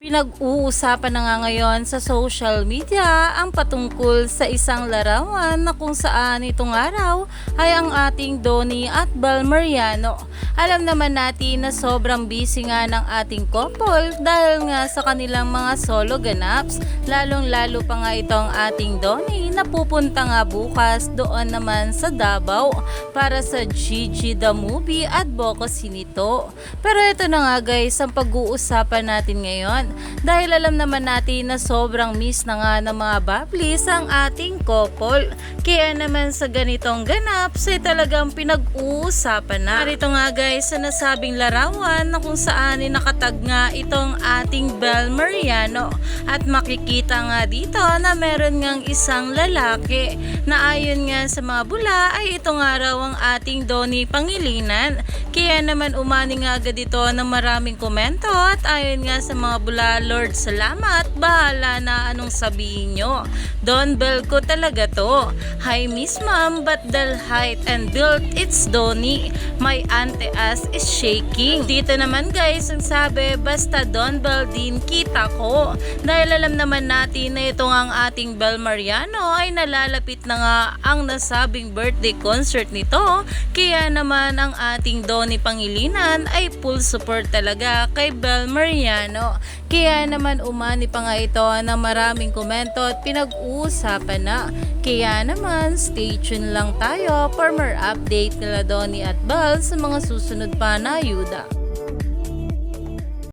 Pinag-uusapan na nga ngayon sa social media ang patungkol sa isang larawan na kung saan itong araw ay ang ating Donnie at Bal Mariano. Alam naman natin na sobrang busy nga ng ating couple dahil nga sa kanilang mga solo ganaps, lalong lalo pa nga itong ating Donnie na pupunta nga bukas doon naman sa Davao para sa Gigi the Movie at Boko Sinito. Pero ito na nga guys ang pag-uusapan natin ngayon dahil alam naman natin na sobrang miss na nga ng mga bablis ang ating couple. Kaya naman sa ganitong ganap ay talagang pinag-uusapan na. Narito nga guys sa nasabing larawan na kung saan nakatag nga itong ating Bel Mariano at makikita nga dito na meron ngang isang lalaki na ayon nga sa mga bula ay ito nga raw ang ating Donnie Pangilinan. Kaya naman umani nga agad ito ng maraming komento at ayon nga sa mga bula, Lord salamat, bahala na anong sabihin nyo. Don Bell ko talaga to. Hi Miss Ma'am, but the height and build it's Donnie. My ante ass is shaking. Dito naman guys, ang sabi, basta Don Bell din kita ko. Dahil alam naman natin na ito ang ating Bel Mariano ay nalalapit na nga ang nasabing birthday concert nito. Kaya naman ang ating Donnie Pangilinan ay full support talaga kay Bel Mariano. Kaya naman umani pa nga ito ng maraming komento at pinag-uusapan na. Kaya naman stay tuned lang tayo for more update nila Donnie at Bel sa mga susunod pa na ayuda.